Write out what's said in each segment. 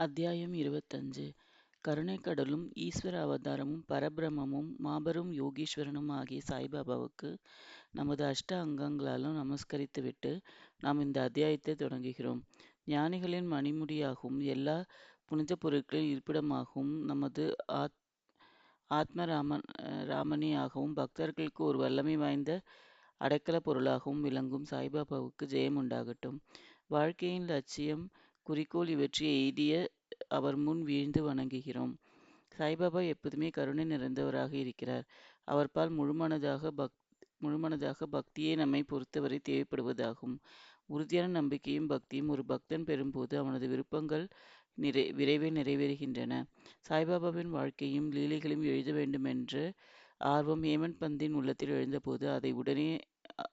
அத்தியாயம் இருபத்தஞ்சு கருணைக்கடலும் ஈஸ்வர அவதாரமும் பரபிரமமும் மாபெரும் யோகீஸ்வரனும் ஆகிய சாய்பாபாவுக்கு நமது அஷ்ட அங்கங்களாலும் நமஸ்கரித்துவிட்டு நாம் இந்த அத்தியாயத்தை தொடங்குகிறோம். ஞானிகளின் மணிமுடியாகவும் எல்லா புனித பொருட்களின் இருப்பிடமாகவும் நமது ஆத் ஆத்ம ராம ராமணியாகவும் பக்தர்களுக்கு ஒரு வல்லமை வாய்ந்த அடைக்கல பொருளாகவும் விளங்கும் சாய்பாபாவுக்கு ஜெயம் உண்டாகட்டும். வாழ்க்கையின் லட்சியம் குறிக்கோள் இவற்றை எய்திய அவர் முன் வீழ்ந்து வணங்குகிறோம். சாய்பாபா எப்போதுமே கருணை நிறைந்தவராக இருக்கிறார். அவர்பால் முழுமனதாக பக் முழுமனதாக பக்தியே நம்மை பொறுத்தவரை தேவைப்படுவதாகும். உறுதியான நம்பிக்கையும் பக்தியும் ஒரு பக்தன் பெறும்போது அவனது விருப்பங்கள் நிறை விரைவில் நிறைவேறுகின்றன. சாய்பாபாவின் வாழ்க்கையும் லீலைகளையும் எழுத வேண்டுமென்ற ஆர்வம் ஹேமந்த் பந்தின் உள்ளத்தில் எழுந்தபோது அதை உடனே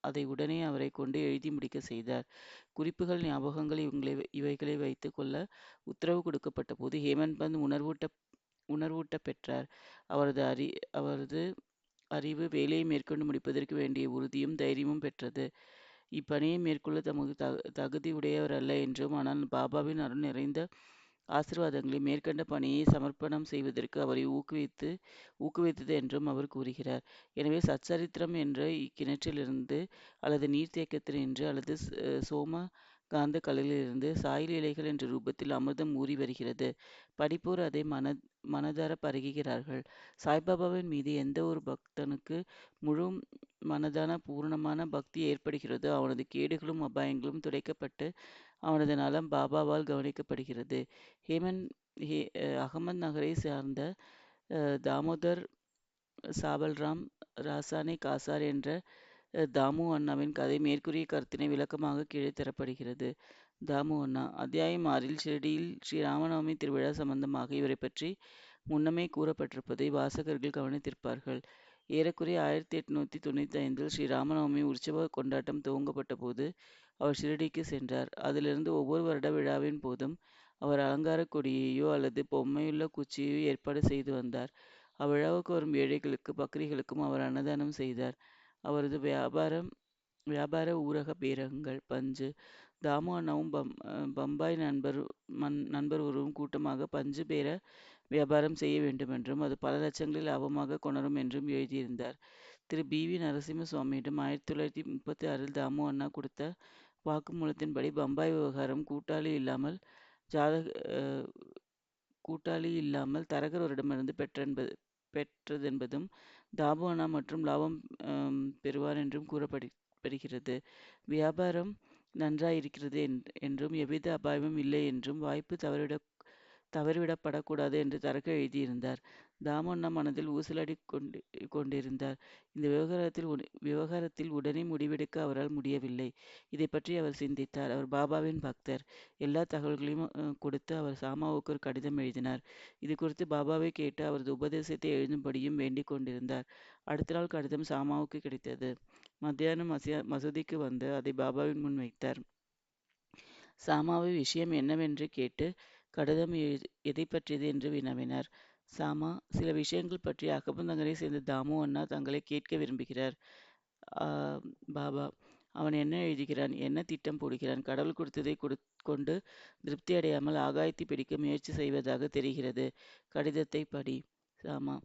அதை உடனே அவரை கொண்டு எழுதி முடிக்கச் செய்தார். குறிப்புகள் ஞாபகங்கள் இவங்களை இவைகளை வைத்து கொள்ள உத்தரவு கொடுக்கப்பட்டபோது ஹேமந்த் பந்த் உணர்வூட்ட உணர்வூட்டப் பெற்றார். அவரது அறி அவரது அறிவு வேலையை மேற்கொண்டு முடிப்பதற்கு வேண்டிய உறுதியும் தைரியமும் பெற்றது. இப்பணியை மேற்கொள்ள தமக்கு தகுதி உடையவர் அல்ல என்றும் ஆனால் பாபாவின் அருள் நிறைந்த ஆசிர்வாதங்களை மேற்கண்ட பணியை சமர்ப்பணம் செய்வதற்கு அவரை ஊக்குவித்து ஊக்குவித்தது என்றும் அவர் கூறுகிறார். எனவே சச்சரித்திரம் என்ற இக்கிணற்றிலிருந்து அல்லது நீர்த்தேக்கத்தினின்று அல்லது சோம காந்த கல்லிலிருந்து சாயில் இலைகள் என்ற ரூபத்தில் அமிர்தம் ஊறி வருகிறது. படிப்போர் அதை மன மனதார பருகுகிறார்கள். சாய்பாபாவின் மீது எந்த ஒரு பக்தனுக்கு முழு மனதான பூரணமான பக்தி ஏற்படுகிறதோ அவனது கேடுகளும் அபாயங்களும் துடைக்கப்பட்டு அவனது நலம் பாபாவால் கவனிக்கப்படுகிறது. ஹேமன் ஹே அகமது நகரை சார்ந்த தாமோதர் சாவல்ராம் ராசானே காசார் என்ற தாமு அண்ணாவின் கதை மேற்கூறிய கருத்தினை விளக்கமாக கீழே தரப்படுகிறது. தாமு அண்ணா அத்தியாயம் ஆறில் ஷிரடியில் ஸ்ரீ ராமநவமி திருவிழா சம்பந்தமாக இவரை பற்றி முன்னமே கூறப்பட்டிருப்பதை வாசகர்கள் கவனித்திருப்பார்கள். ஏறக்குறைய ஆயிரத்தி எட்நூத்தி தொண்ணூத்தி ஐந்தில் ஸ்ரீ ராமநவமி உற்சவ கொண்டாட்டம் துவங்கப்பட்ட போது அவர் ஷிரடிக்கு சென்றார். அதிலிருந்து ஒவ்வொரு வருட விழாவின் போதும் அவர் அலங்கார கொடியையோ அல்லது பொம்மையுள்ள குச்சியையோ ஏற்பாடு செய்து வந்தார். அவ்விழாவுக்கு வரும் ஏழைகளுக்கு பக்ரிகளுக்கும் அவர் அன்னதானம் செய்தார். அவரது வியாபாரம் வியாபார ஊரக பேரகங்கள் பஞ்சு தாமு அண்ணாவும் பம் பம்பாய் நண்பர் நண்பர் ஒருவரும் கூட்டமாக பஞ்சு பேர வியாபாரம் செய்ய வேண்டுமென்றும் அது பல லட்சங்களில் லாபமாக கொணரும் என்றும் எழுதியிருந்தார். திரு பி. வி. நரசிம்ம சுவாமியிடம் ஆயிரத்தி தொள்ளாயிரத்தி முப்பத்தி ஆறில் தாமு அண்ணா கொடுத்த வாக்குமூலத்தின்படி பம்பாய் விவகாரம் கூட்டாளி இல்லாமல் ஜாதக கூட்டாளி இல்லாமல் தரகர் பெற்றென்பது பெற்றதென்பதும் தாமு மற்றும் லாபம் பெறுவார் என்றும் கூறப்படுகிறது. வியாபாரம் நன்றாயிருக்கிறது என்றும் எவ்வித அபாயமும் இல்லை என்றும் வாய்ப்பு தவறிவிட தவறிவிடப்படக்கூடாது என்று தரகர் எழுதியிருந்தார். தாமண்ணா மனதில் ஊசலடி கொண்டு கொண்டிருந்தார். இந்த விவகாரத்தில் விவகாரத்தில் உடனே முடிவெடுக்க அவரால் முடியவில்லை. இதை பற்றி அவர் சிந்தித்தார். அவர் பாபாவின் பக்தர். எல்லா தகவல்களையும் கொடுத்து அவர் சாமாவுக்கு ஒரு கடிதம் எழுதினார். இது குறித்து பாபாவை கேட்டு அவரது உபதேசத்தை எழுதும்படியும் வேண்டிக் கொண்டிருந்தார். அடுத்த நாள் கடிதம் சாமாவுக்கு கிடைத்தது. மத்தியானம் மசியா மசூதிக்கு வந்து அதை பாபாவின் முன் வைத்தார். சாமாவை விஷயம் என்னவென்று கேட்டு கடிதம் எதை பற்றியது என்று வினவினர் சாமா சில விஷயங்கள் பற்றி அகபந்தங்களை சேர்ந்த தாமு அண்ணா தங்களை கேட்க விரும்புகிறார். பாபா அவன் என்ன எழுதுகிறான் என்ன திட்டம் போடுகிறான் கடவுள் கொடுத்ததை கொண்டு திருப்தி அடையாமல் ஆகாயத்தை பிடிக்க முயற்சி செய்வதாக தெரிகிறது. கடிதத்தை படி. சாமா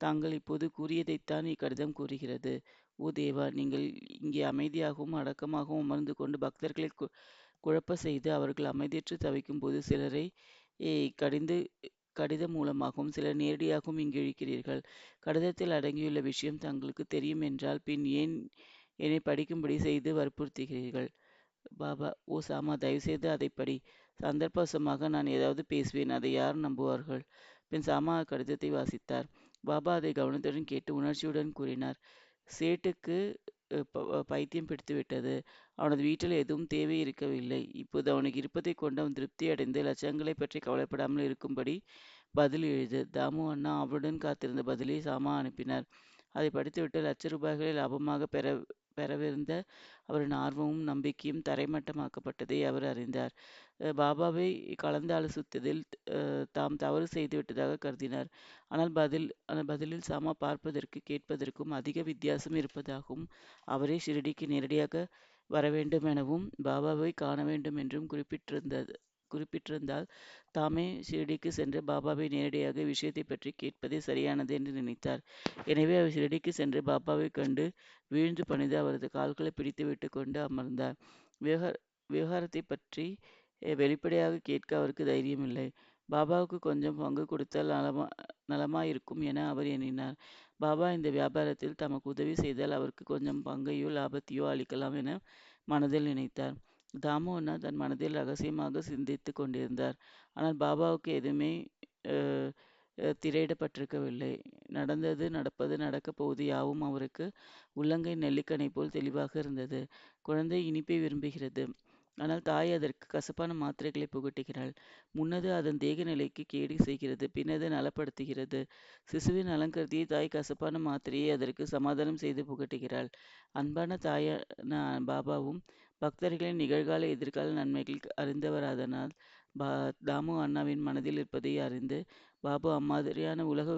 தாங்கள் இப்போது கூறியதைத்தான் இக்கடிதம் கூறுகிறது. ஓ தேவா நீங்கள் இங்கே அமைதியாகவும் அடக்கமாகவும் அமர்ந்து கொண்டு பக்தர்களை குழப்ப செய்து அவர்கள் அமைதியற்று தவிக்கும் போது சிலரை கடிந்து கடிதம் மூலமாகவும் சிலர் நேரடியாகவும் இங்கு இழுக்கிறீர்கள். கடிதத்தில் அடங்கியுள்ள விஷயம் தங்களுக்கு தெரியும் என்றால் பின் ஏன் என்னை படிக்கும்படி செய்து வற்புறுத்துகிறீர்கள்? பாபா ஓ சாமா தயவுசெய்து அதை படி. சந்தர்ப்பவசமாக நான் ஏதாவது பேசுவேன் அதை யார் நம்புவார்கள்? பின் சாமா கடிதத்தை வாசித்தார். பாபா அதை கவனத்துடன் கேட்டு உணர்ச்சியுடன் கூறினார். சேட்டுக்கு பைத்தியம் பிடித்துவிட்டது. அவனது வீட்டில் எதுவும் தேவை இருக்கவில்லை. இப்போது அவனுக்கு இருப்பதைக் கொண்டு அவன் திருப்தி அடைந்து லட்சங்களை பற்றி கவலைப்படாமல் இருக்கும்படி பதில் எழுது. தாமு அண்ணா அவளுடன் காத்திருந்த பதிலை சாமா அனுப்பினார். அதை படித்துவிட்டு லட்ச ரூபாய்களை லாபமாக பெற பெறவிருந்த அவரின் ஆர்வமும் நம்பிக்கையும் தரைமட்டமாக்கப்பட்டதை அவர் அறிந்தார். பாபாவை கலந்தாலோசித்ததில் தாம் தவறு செய்துவிட்டதாக கருதினார். ஆனால் பதில் பதிலில் சாமா பார்ப்பதற்கு கேட்பதற்கும் அதிக வித்தியாசம் இருப்பதாகவும் அவரே ஷிரடிக்கு நேரடியாக வரவேண்டுமெனவும் பாபாவை காண வேண்டும் என்றும் குறிப்பிட்டிருந்தது. குறிப்பிட்டிருந்தால் தாமே ஷிரடிக்கு சென்று பாபாவை நேரடியாக விஷயத்தை பற்றி கேட்பதே சரியானது என்று நினைத்தார். எனவே அவர் ஷிரடிக்கு சென்று பாபாவை கண்டு வீழ்ந்து பணிந்து அவரது கால்களை பிடித்து விட்டு கொண்டு அமர்ந்தார். விவகார விவகாரத்தை பற்றி வெளிப்படையாக கேட்க அவருக்கு தைரியமில்லை. பாபாவுக்கு கொஞ்சம் பங்கு கொடுத்தால் நலமா நலமாயிருக்கும் என அவர் எண்ணினார். பாபா இந்த வியாபாரத்தில் தமக்கு உதவி செய்தால் அவருக்கு கொஞ்சம் பங்கையோ லாபத்தையோ அளிக்கலாம் என மனதில் நினைத்தார். தாமோனா தன் மனதில் ரகசியமாக சிந்தித்து கொண்டிருந்தார். ஆனால் பாபாவுக்கு எதுவுமே திரையிடப்பட்டிருக்கவில்லை. நடந்தது நடப்பது நடக்கப் போவது யாவும் அவருக்கு உள்ளங்கை நெல்லிக்கனை போல் தெளிவாக இருந்தது. குழந்தை இனிப்பை விரும்புகிறது. ஆனால் தாய் அதற்கு கசப்பான மாத்திரைகளை புகட்டுகிறாள். முன்னது அதன் தேக நிலைக்கு கேடு செய்கிறது பின்னது நலப்படுத்துகிறது. சிசுவின் அலங்கருதியை தாய் கசப்பான மாத்திரையை அதற்கு சமாதானம் செய்து புகட்டுகிறாள். அன்பான தாயான பாபாவும் பக்தர்களின் நிகழ்கால எதிர்கால நன்மைகள் அறிந்தவராதனால் பா தாமு அண்ணாவின் மனதில் இருப்பதை அறிந்து பாபு அம்மாதிரியான உலக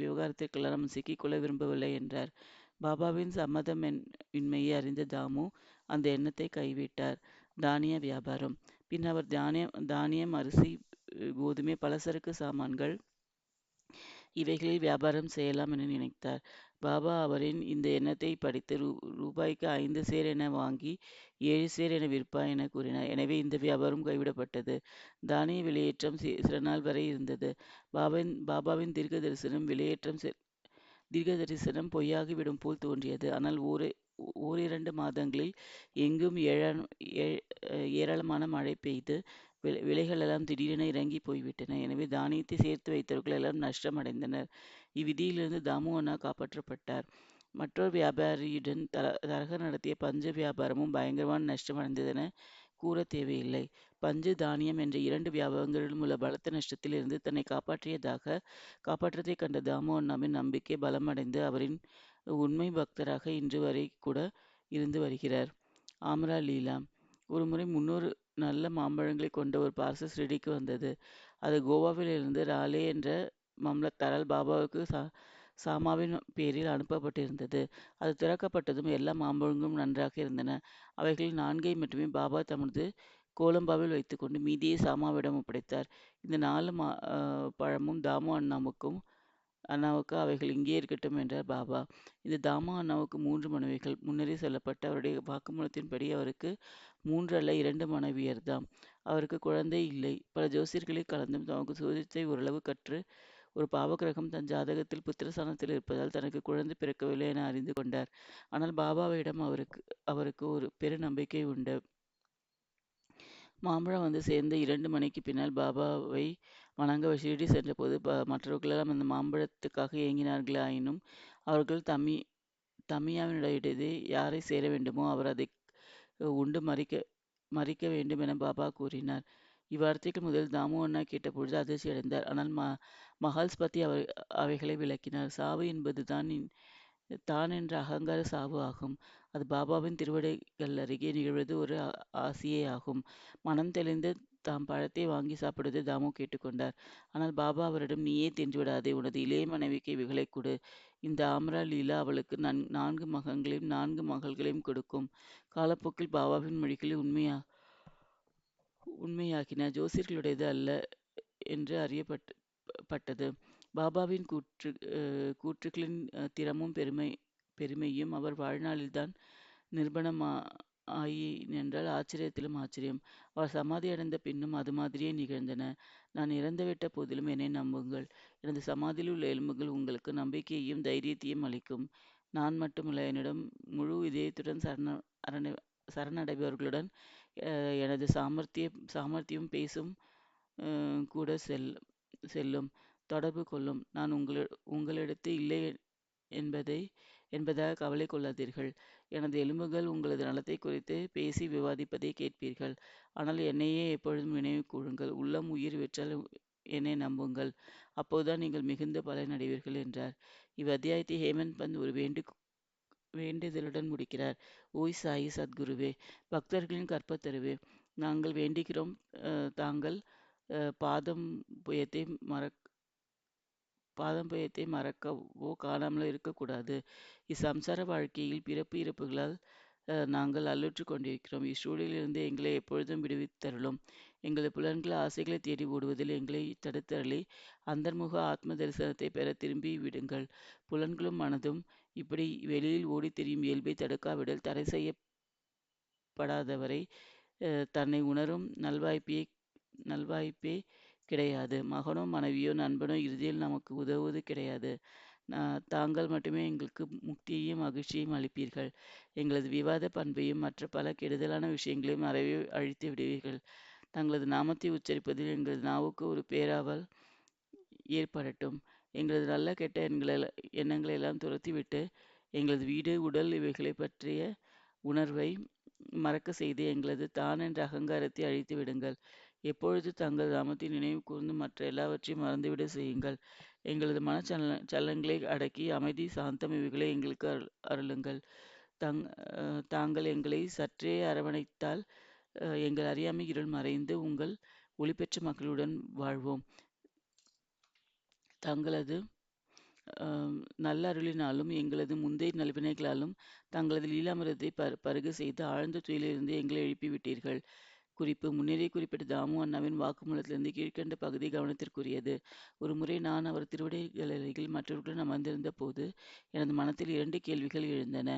விவகாரத்திற்கெல்லாம் நாம் சிக்கிக்கொள்ள விரும்பவில்லை என்றார். பாபாவின் சம்மதம் இன்மையை அறிந்த தாமு அந்த எண்ணத்தை கைவிட்டார். தானிய வியாபாரம். பின் அவர் தானியம் தானியம் அரிசி கோதுமை பலசரக்கு சாமான்கள் இவைகளில் வியாபாரம் செய்யலாம் என நினைத்தார். பாபா அவரின் இந்த எண்ணத்தை படித்து ரூ ரூபாய்க்கு ஐந்து சேர் என வாங்கி ஏழு சேர் என விற்பாய் என கூறினார். எனவே இந்த வியாபாரம் கைவிடப்பட்டது. தானிய விலையேற்றம் சில நாள் வரை இருந்தது. பாபாவின் பாபாவின் தீர்க்க தரிசனம் விலையேற்றம் தீர்க்க தரிசனம் பொய்யாகிவிடும் போல் தோன்றியது. ஆனால் ஊரே ஓரிரண்டு மாதங்களில் எங்கும் ஏராளமான மழை பெய்து விலைகள் எல்லாம் திடீரென இறங்கி போய்விட்டன. எனவே தானியத்தை சேர்த்து வைத்தவர்கள் எல்லாம் நஷ்டம் அடைந்தனர் இவ்விதியிலிருந்து தாமு அண்ணா காப்பாற்றப்பட்டார். மற்றொரு வியாபாரியுடன் தர தரக நடத்திய பஞ்சு வியாபாரமும் பயங்கரமான நஷ்டமடைந்ததென கூற தேவையில்லை. பஞ்சு தானியம் என்ற இரண்டு வியாபாரங்களிலும் உள்ள பலத்த நஷ்டத்தில் இருந்து தன்னை காப்பாற்றியதாக காப்பாற்றத்தை கண்ட தாமு அண்ணாவின் நம்பிக்கை பலமடைந்து அவரின் உண்மை பக்தராக இன்று வரை கூட இருந்து வருகிறார். ஆம்ரா லீலா ஒரு முறை முன்னூறு நல்ல மாம்பழங்களை கொண்ட ஒரு பார்சல் ஸ்ரீடிக்கு வந்தது. அது கோவாவில் இருந்து ராலே என்ற மம்லத்தாரால் பாபாவுக்கு சா சாமாவின் பேரில் அனுப்பப்பட்டிருந்தது. அது திறக்கப்பட்டதும் எல்லா மாம்பழங்களும் நன்றாக இருந்தன. அவைகளில் நான்கை மட்டுமே பாபா தமது கோலம்பாவில் வைத்துக்கொண்டு மீதியை சாமாவிடம் ஒப்படைத்தார். இந்த நாலு மா பழமும் தாமு அண்ணாமுக்கும் அண்ணாவுக்கு அவைகள் இங்கே இருக்கட்டும் என்றார் பாபா. இந்த தாமா அண்ணாவுக்கு மூன்று மனைவிகள். முன்னரே சொல்லப்பட்ட அவருடைய வாக்குமூலத்தின்படி அவருக்கு மூன்று அல்ல இரண்டு மனைவியர்தாம் அவருக்கு குழந்தை இல்லை. பல ஜோசியர்களை கலந்தும் தமக்கு சோதித்தை ஓரளவு கற்று ஒரு பாவகிரகம் தன் ஜாதகத்தில் புத்திரஸ்தானத்தில் இருப்பதால் தனக்கு குழந்தை பிறக்கவில்லை என அறிந்து கொண்டார். ஆனால் பாபாவிடம் அவருக்கு அவருக்கு ஒரு பெரு நம்பிக்கை உண்டு. மாம்பழம் வந்து சேர்ந்த இரண்டு மணிக்கு பின்னால் பாபாவை வணங்க ஷிரடி சென்றபோது ப மற்றவர்களெல்லாம் அந்த மாம்பழத்துக்காக ஏங்கினார்களே ஆயினும் அவர்கள் தமி தமியாவினுடையது யாரை சேர வேண்டுமோ அவர் அதை உண்டு மறிக்க மறிக்க வேண்டும் என பாபா கூறினார். இவ்வார்த்தைக்கு முதல் தாமு அண்ணா கேட்டபொழுது அதிர்ச்சி அடைந்தார் ஆனால் ம மகால்ஸ் பற்றி அவை அவைகளை விளக்கினார். சாவு என்பது தான் தான் என்ற அகங்கார சாவு ஆகும். அது பாபாவின் திருவடைகள் அருகே நிகழ்வது ஒரு ஆசியே ஆகும். மனம் தெளிந்து தாம் பழத்தை வாங்கி சாப்பிடுவதை தாமு கேட்டுக்கொண்டார். ஆனால் பாபா அவரிடம் நீயே தின்று விடாதே உனது இளைய மனைவிக்கு இவைகளை கொடு. இந்த ஆம்ரா லீலா அவளுக்கு நன் நான்கு மகன்களையும் நான்கு மகள்களையும் கொடுக்கும். காலப்போக்கில் பாபாவின் மொழிகளில் உண்மையா உண்மையாகின ஜோசியர்களுடையது அல்ல என்று அறியப்பட்டு பட்டது. பாபாவின் கூற்று கூற்றுக்களின் திறமும் பெருமை பெருமையும் அவர் வாழ்நாளில்தான் நிர்பணமா ஆயினென்றால் ஆச்சரியத்திலும் ஆச்சரியம். அவர் சமாதி அடைந்த பின்னும் அது மாதிரியே நிகழ்ந்தன. நான் இறந்துவிட்ட போதிலும் என்னை நம்புங்கள். எனது சமாதியில் உள்ள எலும்புகள் உங்களுக்கு நம்பிக்கையையும் தைரியத்தையும் அளிக்கும். நான் மட்டுமல்ல என்னிடம் முழு இதயத்துடன் சரண அரண சரணடைபவர்களுடன் எனது சாமர்த்திய சாமர்த்தியம் பேசும் கூட செல் செல்லும் தொடர்பு கொள்ளும். நான் உங்கள உங்களிடத்து இல்லை என்பதை என்பதாக கவலை கொள்ளாதீர்கள். எனது எலும்புகள் உங்களது நலத்தை குறித்து பேசி விவாதிப்பதை கேட்பீர்கள். ஆனால் என்னையே எப்பொழுதும் நினைவு கூறுங்கள். உள்ளம் உயிர் வெற்றால் என்னை நம்புங்கள். அப்போதுதான் நீங்கள் மிகுந்த பலனடைவீர்கள் என்றார். இவ் அத்தியாயத்தை ஹேமந்த் பந்த் ஒரு வேண்டு வேண்டுதலுடன் முடிக்கிறார். ஓய் சாயி சத்குருவே பக்தர்களின் கற்பத்தருவே நாங்கள் வேண்டுகிறோம் தாங்கள் பாதம் புயத்தை மற பாதம்பயத்தை மறக்கவோ காணாமலோ இருக்கக்கூடாது இச்சம்சார வாழ்க்கையில் பிறப்பு இறப்புகளால் நாங்கள் அல்லுற்று கொண்டிருக்கிறோம். இச்சூழலிலிருந்து எங்களை எப்பொழுதும் விடுவித்தருளும். எங்களது புலன்கள் ஆசைகளை தேடி ஓடுவதில் எங்களை தடுத்தருளி அந்தர்முக ஆத்ம தரிசனத்தைப் பெற திரும்பி விடுங்கள். புலன்களும் மனதும் இப்படி வெளியில் ஓடித் தெரியும் இயல்பை தடுக்காவிடல் தடை செய்யப்படாதவரை தன்னை உணரும் நல்வாய்ப்பையை நல்வாய்ப்பே கிடையாது. மகனோ மனைவியோ நண்பனோ இறுதியில் நமக்கு உதவுவது கிடையாது. தாங்கள் மட்டுமே எங்களுக்கு முக்தியையும் மகிழ்ச்சியையும் அளிப்பீர்கள். எங்களது விவாத பண்பையும் மற்ற பல கெடுதலான விஷயங்களையும் அறவே அழித்து விடுவீர்கள். தங்களது நாமத்தை உச்சரிப்பதில் எங்களது நாவுக்கு ஒரு பேராவல் ஏற்படட்டும். எங்களது நல்ல கெட்ட எங்களை எண்ணங்களை எல்லாம் துரத்திவிட்டு எங்களது வீடு, உடல் இவைகளை பற்றிய உணர்வை மறக்க செய்து எங்களது தான் என்ற அகங்காரத்தை அழித்து விடுங்கள். எப்பொழுது தங்கள் நாமத்தை நினைவு கூர்ந்து மற்ற எல்லாவற்றையும் மறந்துவிட செய்யுங்கள். எங்களது மனச் சல சலனங்களை அடக்கி அமைதி, சாந்தம் இவைகளை எங்களுக்கு அருளுங்கள். தங் தாங்கள் எங்களை சற்றே அரவணைத்தால் எங்கள் அறியாமை இருள் மறைந்து உங்கள் ஒளிபெற்ற மக்களுடன் வாழ்வோம். தங்களது நல்ல அருளினாலும் எங்களது முந்தைய நல்வினைகளாலும் தங்களது லீலாமிர்தத்தைப் பருகு செய்து ஆழ்ந்த துயிலிருந்து எங்களை எழுப்பிவிட்டீர்கள். குறிப்பு முன்னரே குறிப்பிட்ட தாமு அண்ணாவின் வாக்குமூலத்திலிருந்து கீழ்கண்ட பகுதி கவனத்திற்குரியது. ஒருமுறை நான் அவர் திருவிடைகளில் மற்றவர்களுடன் அமர்ந்திருந்த போது எனது மனத்தில் இரண்டு கேள்விகள் எழுந்தன.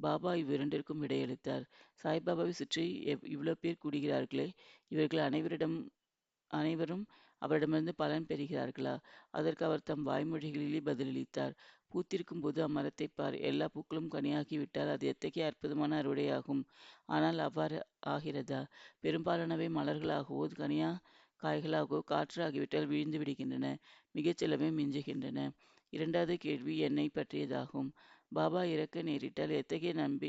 பாபா இவ்விரண்டிற்கும் விடையளித்தார். சாய்பாபாவை சுற்றி இவ்வளவு பேர் கூடுகிறார்களே இவர்கள் அனைவரிடம் அனைவரும் அவரிடமிருந்து பலன் பெறுகிறார்களா? அதற்கு அவர் தம் வாய்மொழிகளிலே பதிலளித்தார். பூத்திருக்கும் போது அம்மரத்தை பார். எல்லா பூக்களும் கனியாகிவிட்டால் அது எத்தகைய அற்புதமான அறுவடையாகும். ஆனால் அவ்வாறு ஆகிறதா? பெரும்பாலானவை மலர்களாகவோ கனியா காய்களாகவோ காற்று ஆகிவிட்டால் விழுந்து விடுகின்றன. மிகச் மிஞ்சுகின்றன. இரண்டாவது கேள்வி என்னை பற்றியதாகும். பாபா இறக்க நேரிட்டால் எத்தகைய நம்பி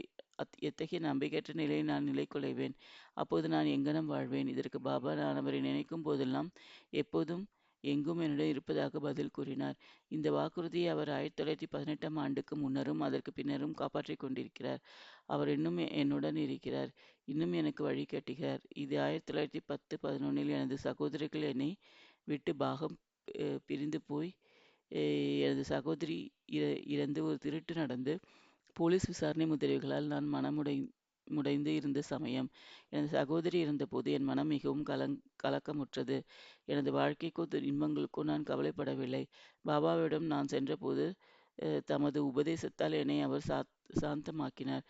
எத்தகைய நம்பிக்கையற்ற நிலையில் நான் நிலை கொள்வேன்? அப்போது நான் எங்கனம் வாழ்வேன்? இதற்கு பாபா நான் அவரை நினைக்கும் போதெல்லாம் எப்போதும் எங்கும் என்னிடம் இருப்பதாக பதில் கூறினார். இந்த வாக்குறுதியை அவர் ஆயிரத்தி தொள்ளாயிரத்தி பதினெட்டாம் ஆண்டுக்கு முன்னரும் அதற்கு பின்னரும் காப்பாற்றிக் கொண்டிருக்கிறார். அவர் இன்னும் என்னுடன் இருக்கிறார். இன்னும் எனக்கு வழிகாட்டுகிறார். இது ஆயிரத்தி தொள்ளாயிரத்தி பத்து பதினொன்னில் எனது சகோதரிகள் என்னை விட்டு பாகம் பிரிந்து போய் எனது சகோதரி இறந்து ஒரு திருட்டு நடந்து போலீஸ் விசாரணை முதலியவைகளால் நான் முடைந்து இருந்த சமயம். எனது சகோதரி இருந்தபோது என் மனம் மிகவும் கலங் கலக்கமுற்றது. எனது வாழ்க்கைக்கோ இன்பங்களுக்கோ நான் கவலைப்படவில்லை. பாபாவிடம் நான் சென்றபோது தமது உபதேசத்தால் என்னை அவர் சாத் சாந்தமாக்கினார்.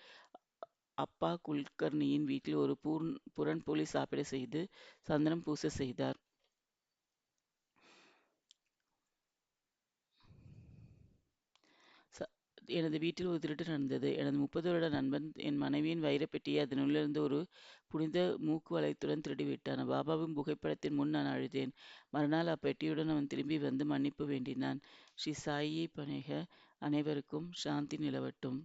அப்பா குல்கர்ணியின் வீட்டில் ஒரு பூர்ண் போலி சாப்பிட செய்து சந்தனம் பூச செய்தார். எனது வீட்டில் ஒரு திருட்டு நடந்தது. எனது முப்பது வருட நண்பன் என் மனைவியின் வைரப் பெட்டியை ஒரு புனித மூக்கு வளையத்துடன் திருடிவிட்டான். பாபாவின் புகைப்படத்தின் முன் நான் அழுதேன். மறுநாள் அப்பெட்டியுடன் அவன் திரும்பி வந்து மன்னிப்பு வேண்டினான். ஸ்ரீ சாயி பணிக. அனைவருக்கும் சாந்தி நிலவட்டும்.